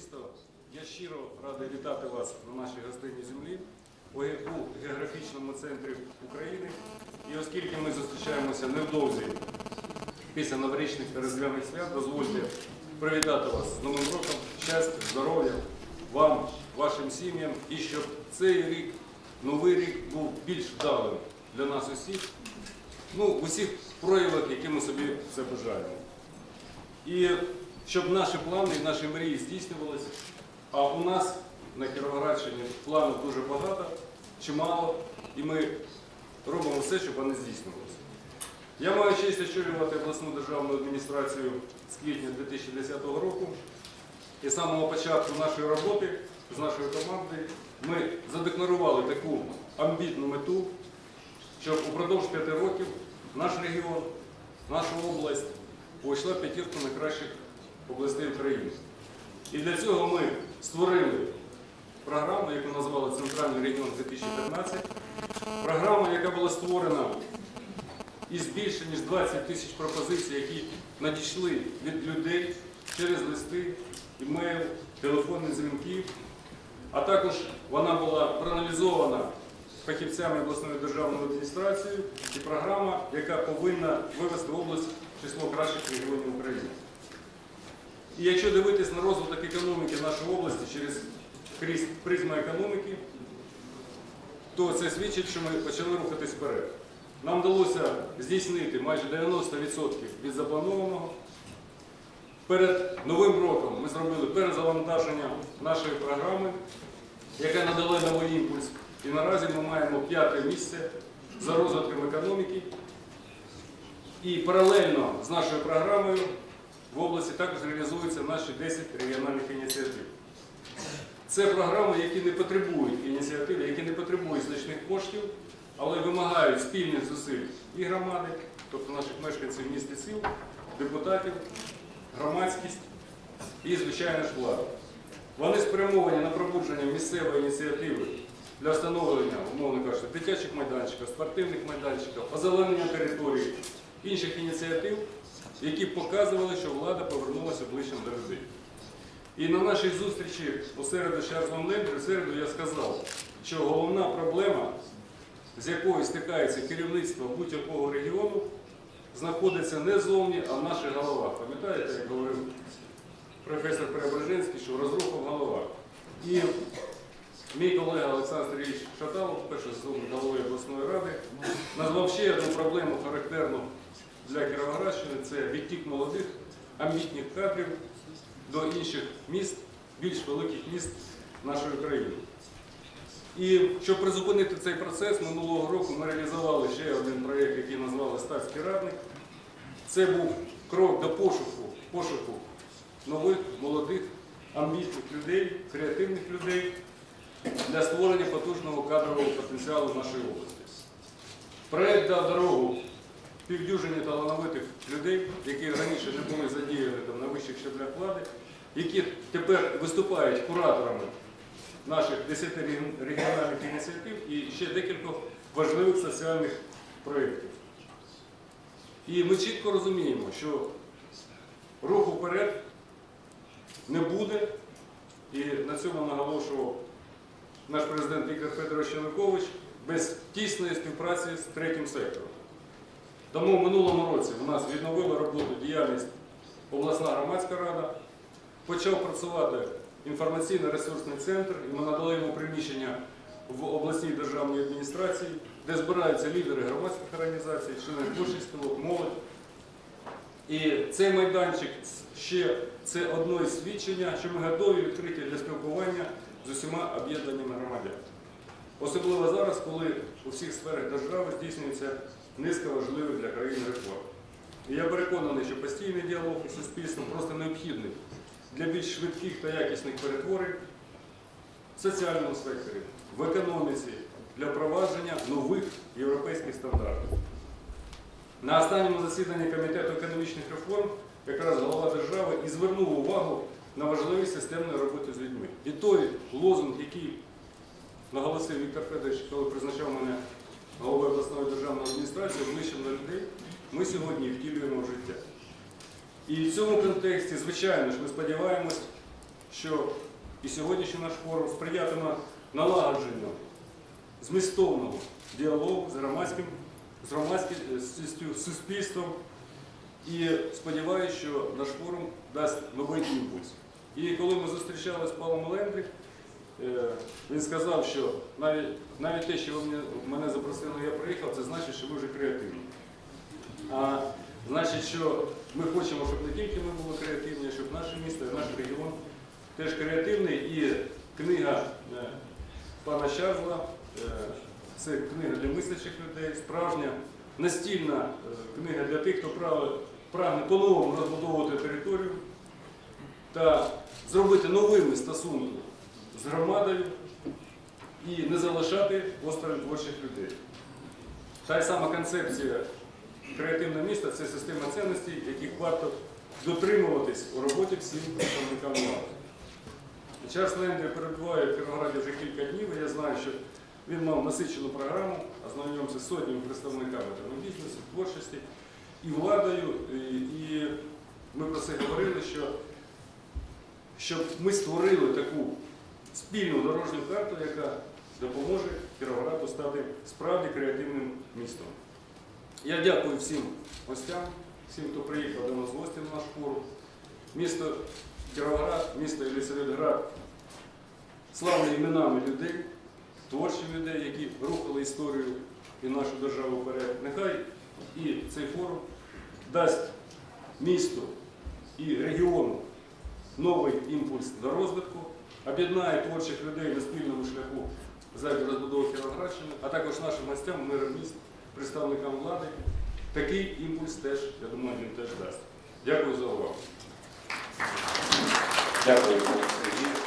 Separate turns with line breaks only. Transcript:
місто. Я щиро радий вітати вас на нашій гостинній землі у географічному центрі України. І оскільки ми зустрічаємося невдовзі після новорічних та різдвяних свят, дозвольте привітати вас з Новим роком, щастя, здоров'я вам, вашим сім'ям і щоб цей рік, новий рік був більш вдалим для нас усіх, ну, усіх проявах, які ми собі це бажаємо. І щоб наші плани і наші мрії здійснювалися. А у нас на Кіровоградщині планів дуже багато, чимало, і ми робимо все, щоб вони здійснювалися. Я маю честь очолювати обласну державну адміністрацію з квітня 2010 року. І з самого початку нашої роботи з нашою командою ми задекларували таку амбітну мету, щоб упродовж п'яти років наш регіон, наша область увійшла п'ятірку найкращих областей України. І для цього ми створили програму, яку назвали Центральний регіон 2015. Програма, яка була створена із більше ніж 20 тисяч пропозицій, які надійшли від людей через листи, імейл, телефонні дзвінки. А також вона була проаналізована фахівцями обласної державної адміністрації і програма, яка повинна вивести область в число кращих регіонів України. І якщо дивитись на розвиток економіки нашої області через призму економіки, то це свідчить, що ми почали рухатись вперед. Нам вдалося здійснити майже 90% від запланованого. Перед Новим роком ми зробили перезавантаження нашої програми, яка надала новий імпульс. І наразі ми маємо п'яте місце за розвитком економіки. І паралельно з нашою програмою в області також реалізуються наші 10 регіональних ініціатив. Це програми, які не потребують ініціативи, які не потребують значних коштів, але вимагають спільних зусиль і громади, тобто наших мешканців міст і сіл, депутатів, громадськість і, звичайно ж, влада. Вони спрямовані на пробудження місцевої ініціативи для встановлення, умовно кажучи, дитячих майданчиків, спортивних майданчиків, озеленення територій, інших ініціатив, які показували, що влада повернулася ближче до людей. І на нашій зустрічі у середу в середу я сказав, що головна проблема, з якою стикається керівництво будь-якого регіону, знаходиться не зовні, а в наших головах. Пам'ятаєте, як говорив професор Преображенський, що розруха в головах. І мій колега Олександр Сергійович Шаталов, перший заступник голови назвав ще одну проблему характерну для Кіровоградщини це відтік молодих амбітних кадрів до інших міст, більш великих міст нашої країни. І щоб призупинити цей процес, минулого року ми реалізували ще один проєкт, який назвали Статський радник. Це був крок до пошуку, пошуку нових, молодих, амбітних людей, креативних людей для створення потужного кадрового потенціалу нашої області. Проєкт дав дорогу півдюжині талановитих людей, які раніше не були задіяні там, на вищих щаблях влади, які тепер виступають кураторами наших 10 регіональних ініціатив і ще декількох важливих соціальних проєктів. І ми чітко розуміємо, що руху вперед не буде, і на цьому наголошував наш президент Віктор Федорович Янукович без тісної співпраці з третім сектором. Тому в минулому році у нас відновила роботу діяльність обласна громадська рада, почав працювати інформаційно-ресурсний центр, і ми надали йому приміщення в обласній державній адміністрації, де збираються лідери громадських організацій, члени спілок, молодь. І цей майданчик ще це одне із свідчення, що ми готові відкриті для спілкування з усіма об'єднаннями громадян. Особливо зараз, коли у всіх сферах держави здійснюється низка важливих для країни реформ. І я переконаний, що постійний діалог із суспільством просто необхідний для більш швидких та якісних перетворень в соціальному секторі, в економіці, для впровадження нових європейських стандартів. На останньому засіданні Комітету економічних реформ якраз голова держави і звернув увагу на важливість системної роботи з людьми. І той лозунг, який наголосив Віктор Федорович, коли призначав мене головою обласної державної адміністрації, ближчим до людей, ми сьогодні втілюємо в життя. І в цьому контексті, звичайно ж, ми сподіваємось що і сьогоднішній наш форум сприятиме налагодженню змістовного діалогу з громадським, з громадськістю, з суспільством. І сподіваюся, що наш форум дасть новий імпульс. І коли ми зустрічалися з Павлом Олендрик, е, він сказав, що навіть, навіть те, що ви мене, запросили, я приїхав, це значить, що ви вже креативні. А значить, що ми хочемо, щоб не тільки ми були креативні, а щоб наше місто наш регіон теж креативний. І книга е, пана Щазла е, це книга для мислячих людей, справжня настільна е, книга для тих, хто прагне по-новому розбудовувати територію та зробити новими стосунки з громадою і не залишати осторонь творчих людей. Та й сама концепція креативне місто це система цінностей, яких варто дотримуватись у роботі всім представникам влади. Час Лендрі перебуває в Кіровограді вже кілька днів, і я знаю, що він мав насичену програму, ознайомився з сотнями представниками бізнесу, творчості і владою. І, і ми про це говорили, що щоб ми створили таку спільну дорожню карту, яка допоможе Кіровограду стати справді креативним містом. Я дякую всім гостям, всім, хто приїхав до нас гості на наш форум. Місто Кіровоград, місто Єлисаветград славне іменами людей, творчих людей, які рухали історію і нашу державу вперед. Нехай і цей форум дасть місту і регіону новий імпульс до розвитку, об'єднає творчих людей на спільному шляху задля розбудови Кіровоградщини, а також нашим гостям, мерам міст, представникам влади. Такий імпульс теж, я думаю, він теж дасть. Дякую за увагу.
Дякую, пане